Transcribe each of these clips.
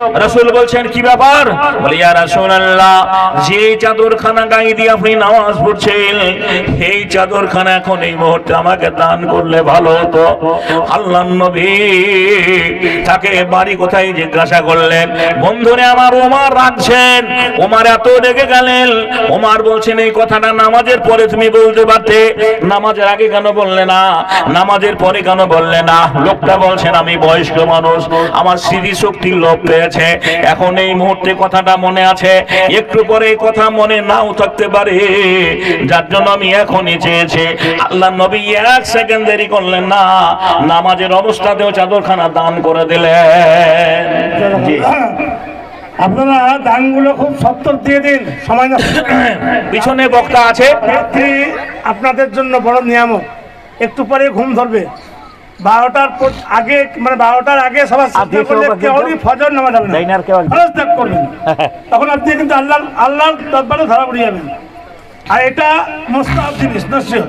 রসুল বলছেন, কি ব্যাপার? বলে, ইয়া রাসূলুল্লাহ যে চাদরখানা গায়ে দিয়ে আপনি নামাজ পড়ছেন এই চাদরখানা এখন এই মুহূর্তে আমাকে দান করলে ভালো হতো। আল্লাহ নবী তাকে বাড়ি কোথায় জিজ্ঞাসা করলেন, বন্ধুরে, আমার ওমার রাখছেন। ওমার এত রেগে গেলেন। ওমার বলছেন, এই কথাটা নামাজের পরে তুমি বলতে পারতে। নামাজের আগে কেন বললে না? নামাজের পরে কেন বললে না? লোকটা বলছেন, আমি বয়স্ক মানুষ, আমার স্মৃতি শক্তির পেয়েছে এখন এই মুহূর্তে কথাটা মনে আছে। একটু পরে কথা মনে নাও থাকতে পারে। যার জন্য আমি এখনই চেয়েছি। আল্লাহ নবী এক সেকেন্ড দেরি করলেন না। নামাজের অবস্থাতেও চাদরখানা দান করে দিলেন। আপনারা দানগুলো খুব সত্তর দিয়ে দিন সময় পিছনে বক্তা আছে। আপনাদের জন্য বড় নিয়ামক একটু পরে ঘুম ধরবে। বারোটার পর- আগে মানে বারোটার আগে সবার কেউই ফজর নামা যাবে না। ত্যাগ করবেন তখন আপনি কিন্তু আল্লাহ আল্লাহর দরবারে ধরা পড়ে যাবেন। আর এটা মোস্তাব জিনিস নসিহত।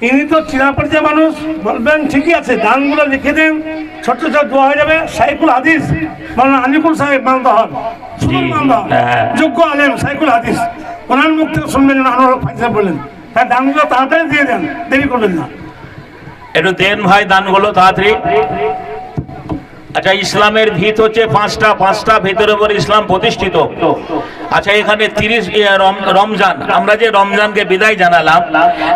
ইনি তো চিনাপরিচয় মানুষ বলবেন ঠিকই আছে দানগুলো লিখে দেন ছোট্ট ছোট দোয়া হয়ে যাবে। সাইকুল হাদিস মানে আনিকুল সাহেব মানতে হন হ্যাঁ। যোগ্য আলেম সাইকুল হাদিস। ওনার মুখ থেকে শুনবেন আনোয়ার ফাইসা বললেন তাই দানগুলো তাড়াতাড়ি দিয়ে দেন দেরি করবেন না। একটু দেন ভাই দানগুলো তাড়াতাড়ি। আচ্ছা ইসলামের ভিত হচ্ছে পাঁচটা পাঁচটা ভিতরে উপর ইসলাম প্রতিষ্ঠিত। আচ্ছা এখানে তিরিশ রমজান। আমরা যে রমজানকে বিদায় জানালাম,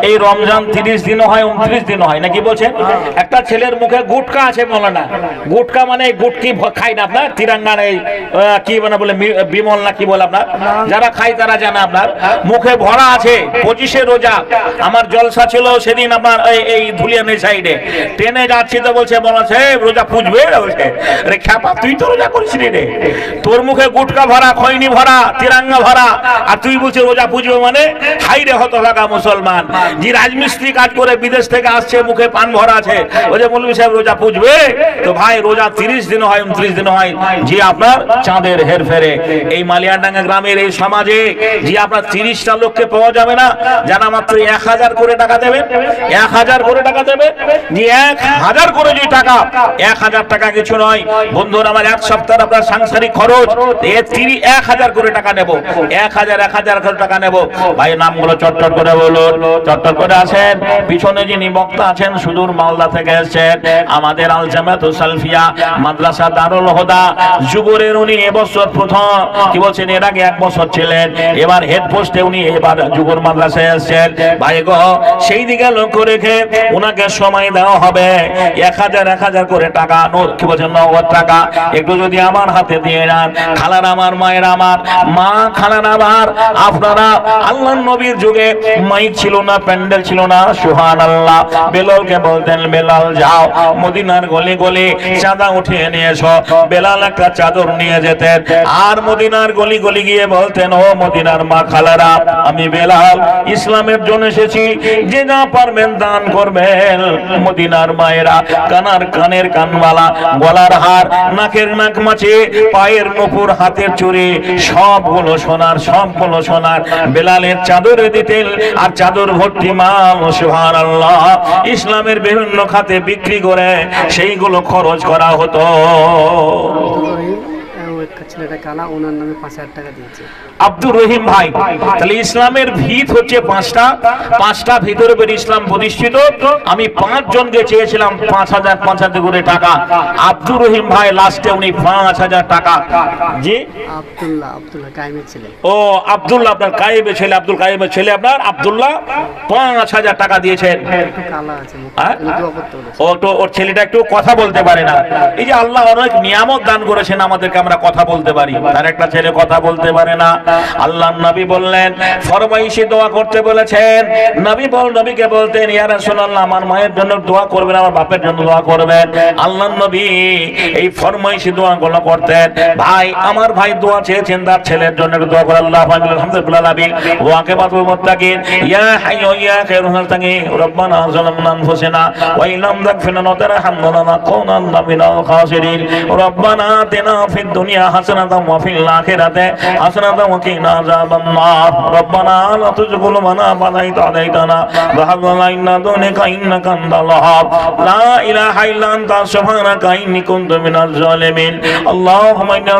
এই রমজান তিরিশ দিনও হয়, উনত্রিশ দিনও হয়, নাকি বলছেন একটা ছেলের মুখে গুটকা আছে বলে না গুটকা মানে গুটকি খাই না আপনার? তিরাঙ্গার এই কি মানে বলে বিমল না কি বলে আপনার? যারা খায় তারা জানে আপনার। মুখে ভরা আছে, পঁচিশে রোজা। আমার জলসা ছিল সেদিন আপনার এই- ধুলিয়ানের সাইডে। ট্রেনে যাচ্ছি তো বলছে বলছে "এই রোজা পুজবে? বলছে রে খ্যাপা, তুই তো রোজা করিস রে। তোর মুখে গুটকা ভরা খৈনি ভরা তিরাঙ্গা ভরা। আর তুই বলছিস রোজা পুজবে মানে? হাই রে হতভাগা মুসলমান। যে রাজমিস্ত্রি কাজ করে বিদেশ থেকে আসছে, মুখে পান ভরা আছে। ও যে মৌলভী সাহেব রোজা পুজবে? তো ভাই, রোজা তিরিশ দিন হয়, উনত্রিশ দিন হয়। যে আপনার চাঁদের হের ফেরে এই মালিয়াডাঙ্গা গ্রামের এই সমাজে যে আপনার তিরিশটা লোককে পাওয়া যাবে না, যারা মাত্র এক হাজার করে টাকা দেবে এক হাজার করে টাকা দেবে যে এক হাজার করে যে টাকা, এক হাজার টাকা কিছু নয়। বন্ধুরা, আমার এক সপ্তাহ আপনার সাংসারিক খরচ এক হাজার করে টাকা নেব। এক হাজার এক হাজার টাকা নেব। ভাই, নামগুলো চটচট করে বলুন। চটচট করে আসেন। পিছনে যিনি বক্তা আছেন, সুদূর মালদা থেকে এসেছেন আমাদের আল জামাত সালফিয়া, মাদ্রাসা দারুল হোদা। যুবরের উনি এবছর প্রথম। কি বলছেন? এর আগে এক বছর ছিলেন। এবার হেড পোস্টে উনি এবার যুবর মাদ্রাসায় এসেছেন। ভাই গো, সেই দিকে লক্ষ্য রেখে ওনাকে সময় দেওয়া হবে। এক হাজার এক হাজার করে টাকা, নো- কি বলছেন, নগদ টাকা। একটু যদি আমার হাতে দিয়ে নেন খালার আমার, মায়ের আমার। মা খালার আমার আপনারা আল্লাহ নবীর যুগে মাইক ছিল না, প্যান্ডেল ছিল না সুহান আল্লাহ বেলালকে বলতেন, বেলাল যাও, মদিনার গলি গলি চাঁদা উঠিয়ে নিয়ে এসো, বেলাল একটা চাদর নিয়ে যেতেন। আর মদিনার গলি গলি গিয়ে বলতেন, ও মদিনার মা খালারা, আমি বেলাল, ইসলামের জন্য এসেছি। যে না পারবেন দান করবেন। মদিনার মায়েরা কানার কানের কানবালা গলার হার, নাকের নাক মাছে পায়ের নপুর, হাতের চুরি সবগুলো সোনার সবগুলো সোনার। বেলালের চাদরে দিতেন আর চাদর ভর্তি মাল সুহান আল্লাহ ইসলামের বিভিন্ন খাতে বিক্রি করে সেইগুলো খরচ করা হতো। ছেলেটা কালা ওনার নামে পাঁচ হাজার টাকা দিয়েছে। আব্দুর রহিম ভাই তাহলে ইসলামের ভিত হচ্ছে পাঁচটা। পাঁচটা ভিতরে বের ইসলাম প্রতিষ্ঠিত। আমি চেয়েছিলাম পাঁচ হাজার পাঁচ হাজার করে টাকা। আব্দুর রহিম ভাই লাস্টে উনি পাঁচ হাজার টাকা। জি? আব্দুল্লাহ আব্দুল্লাহ কাইমের ছেলে। ও আব্দুল্লাহ আপনার কায়েবের ছেলে আব্দুল কায়েবের ছেলে আপনার? আব্দুল্লাহ পাঁচ হাজার টাকা দিয়েছেন। হ্যাঁ? ও তো ওর ছেলেটা একটু কথা বলতে পারে না। এই যে আল্লাহ অনেক নিয়ামত দান করেছেন আমাদেরকে আমরা কথা বলতে বলতে পারি। তার একটা ছেলে কথা বলতে পারে না। আল্লাহ নবী বললেন, ফরমাইশি দোয়া করতে বলেছেন। নবী বল, নবীকে বলতেন, ইয়া রাসূলুল্লাহ, আমার মায়ের জন্য দোয়া করবেন, আমার বাপের জন্য দোয়া করবেন। আল্লাহ নবী এই ফরমাইশি দোয়াগুলো করতেন। ভাই, আমার ভাই দোয়া চেয়েছেন, তার ছেলের জন্য দোয়া করে আল্লাহ আলহামদুলিল্লাহ নবী ওয়াকে বাতুল মুত্তাকিন ইয়া হাইয়ু ইয়া খায়রুল তাকি রব্বানা যালামনা আনফুসিনা ওয়া ইলাম তাগফিরনা ওয়া তারহামনা লানাকুনান্না মিনাল খাসিরিন। রব্বানা আতিনা ফিদ দুনিয়া হাসানাহ حسنة وفي الآخرة حسنة وقنا عذاب النار ربنا لا تزغ قلوبنا بعد إذ هديتنا وهب لنا من لدنك إنك أنت الوهاب لا إله إلا أنت سبحانك إني كنت من الظالمين اللهم إنا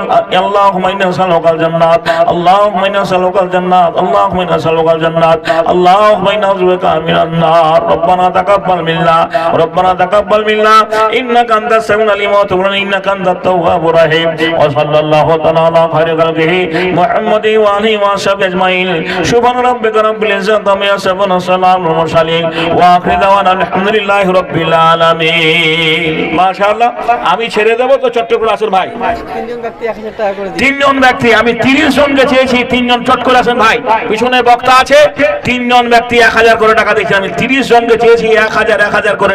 اللهم إنا نسألك الجنات اللهم إنا نسألك الجنات اللهم إنا نسألك الجنات اللهم إنا نعوذ بك من النار ربنا تقبل منا ربنا تقبل منا إنك أنت السميع العليم وتب علينا إنك أنت التواب الرحيم وصلى الله تعالى على خير خلقه محمد وآله وصحبه أجمعين سبحان ربك رب العزة عما يصفون وسلام على المرسلين وآخر دعوانا الحمد لله رب العالمين মাশাআল্লাহ আমি ছেড়ে দেবো তো চট্ট করে আসুন ভাই তিনজন ব্যক্তি এক হাজার টাকা করে দিয়েছে তিনজন ব্যক্তি আমি তিরিশ জনকে চেয়েছি তিনজন চট করে আসেন ভাই পিছনে বক্তা আছে তিনজন ব্যক্তি এক হাজার করে টাকা দিয়েছে আমি তিরিশ জনকে চেয়েছি এক হাজার এক হাজার করে